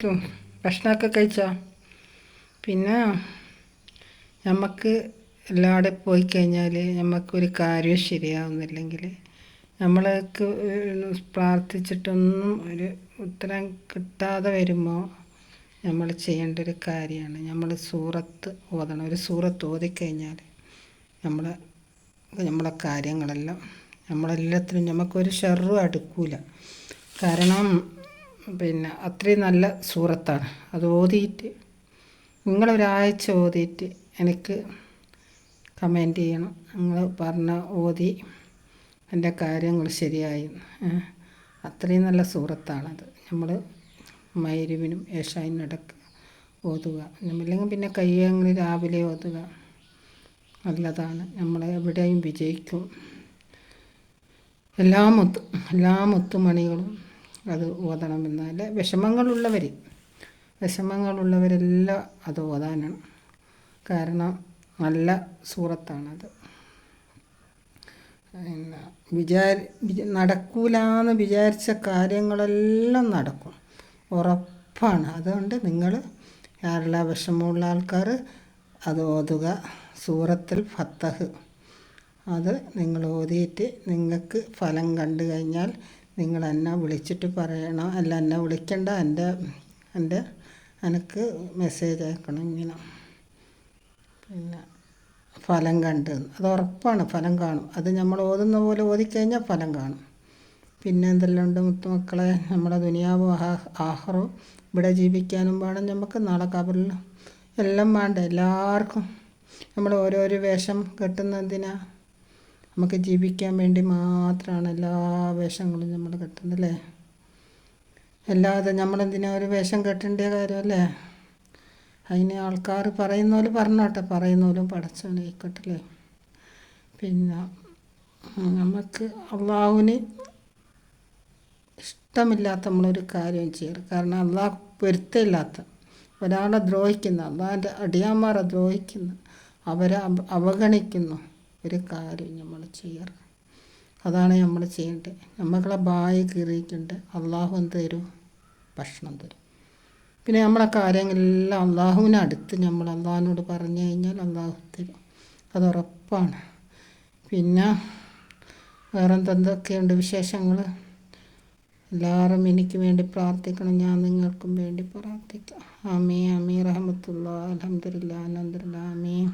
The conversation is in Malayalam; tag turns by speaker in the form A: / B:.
A: ഭക്ഷണമൊക്കെ കഴിച്ചോ? പിന്നെ നമുക്ക് എല്ലാവിടെ പോയി കഴിഞ്ഞാൽ നമുക്കൊരു കാര്യം ശരിയാവുന്നില്ലെങ്കിൽ നമ്മൾക്ക് പ്രാർത്ഥിച്ചിട്ടൊന്നും ഒരു ഉത്തരം കിട്ടാതെ വരുമ്പോൾ നമ്മൾ ചെയ്യേണ്ട ഒരു കാര്യമാണ്. നമ്മൾ സൂറത്ത് ഓതണം. ഒരു സൂറത്ത് ഓതിക്കഴിഞ്ഞാൽ നമ്മൾ നമ്മളെ കാര്യങ്ങളെല്ലാം നമ്മളെല്ലാത്തിനും നമുക്കൊരു ഷെറും അടുക്കൂല. കാരണം പിന്നെ അത്രയും നല്ല സൂറത്താണ്. അത് ഓതിയിട്ട് നിങ്ങളൊരാഴ്ച ഓതിയിട്ട് എനിക്ക് കമന്റ് ചെയ്യണം. നിങ്ങൾ പറഞ്ഞ ഓതി എന്റെ കാര്യങ്ങൾ ശരിയായി. അത്രയും നല്ല സൂറത്താണത്. നമ്മൾ മൈരുവിനും ഏഷാനും ഇടയ്ക്ക് ഓതുക. നമ്മളില്ലെങ്കിൽ പിന്നെ കയ്യങ്ങൾ രാവിലെ ഓതുക. നല്ലതാണ്. നമ്മൾ എവിടെയും വിജയിക്കും. എല്ലാ മുത്ത് എല്ലാ മുത്തുമണികളും അത് ഓതണം എന്നാൽ വിഷമങ്ങളുള്ളവർ വിഷമങ്ങളുള്ളവരെല്ലാം അത് ഓതാനാണ്. കാരണം നല്ല സൂറത്താണത്. പിന്നെ വിചാരി നടക്കൂലെന്ന് വിചാരിച്ച കാര്യങ്ങളെല്ലാം നടക്കും. ഉറപ്പാണ്. അതുകൊണ്ട് നിങ്ങൾ ആരെല്ലാം വിഷമമുള്ള ആൾക്കാർ അത് ഓതുക. സൂറത്തിൽ ഫത്തഹ്. അത് നിങ്ങൾ ഓതിയിട്ട് നിങ്ങൾക്ക് ഫലം കണ്ടു കഴിഞ്ഞാൽ നിങ്ങൾ എന്നെ വിളിച്ചിട്ട് പറയണം. അല്ല എന്നെ വിളിക്കണ്ട. എന്റെ എന്റെ എനിക്ക് മെസ്സേജ് അയക്കണം ഇങ്ങനെ. പിന്നെ ഫലം കണ്ട്. അത് ഉറപ്പാണ്. ഫലം കാണും. അത് നമ്മൾ ഓതുന്ന പോലെ ഓതിക്കഴിഞ്ഞാൽ ഫലം കാണും. പിന്നെ എന്തെല്ലാം ഉണ്ട് മുത്തുമക്കളെ? നമ്മുടെ ദുനിയാവും ആഹറും. ഇവിടെ ജീവിക്കാനും വേണം. നമുക്ക് നാളെ കബറിൽ എല്ലാം വേണ്ട. എല്ലാവർക്കും നമ്മൾ ഓരോരോ വേഷം കെട്ടുന്നതിനാ നമുക്ക് ജീവിക്കാൻ വേണ്ടി മാത്രമാണ് എല്ലാ വേഷങ്ങളും നമ്മൾ കെട്ടുന്നല്ലേ അല്ലാതെ നമ്മളെന്തിനാ ഒരു വേഷം കെട്ടേണ്ട കാര്യമല്ലേ അതിന് ആൾക്കാർ പറയുന്ന പോലെ പറഞ്ഞോട്ടെ പറയുന്ന പോലും പടച്ചോനായിക്കോട്ടല്ലേ പിന്നെ നമുക്ക് അള്ളാഹുവിന് ഇഷ്ടമില്ലാത്ത നമ്മളൊരു കാര്യം ചെയ്യരുത് കാരണം അള്ളാഹ് പൊരുത്തമില്ലാത്ത ഒരാളെ ദ്രോഹിക്കുന്ന അള്ളാഹിന്റെ അടിയാന്മാരെ ദ്രോഹിക്കുന്ന അവരെ അവഗണിക്കുന്നു. ഒരു കാര്യം നമ്മൾ ചെയ്യാറ് അതാണ് നമ്മൾ ചെയ്യേണ്ടത്. നമ്മളെ ബായി കീറിയിട്ടുണ്ട്. അള്ളാഹു തരും? ഭക്ഷണം തരും. പിന്നെ നമ്മളെ കാര്യങ്ങളെല്ലാം അള്ളാഹുവിനടുത്ത് നമ്മൾ അള്ളാഹിനോട് പറഞ്ഞു കഴിഞ്ഞാൽ അള്ളാഹു തരും. അത് ഉറപ്പാണ്. പിന്നെ വേറെ എന്തെന്തൊക്കെയുണ്ട് വിശേഷങ്ങൾ? എല്ലാവരും എനിക്ക് വേണ്ടി പ്രാർത്ഥിക്കണം. ഞാൻ നിങ്ങൾക്കും വേണ്ടി പ്രാർത്ഥിക്കാം. ആമീ അമീ റഹമത്തുള്ള അലഹമില്ല അലഹമില്ല ആമീ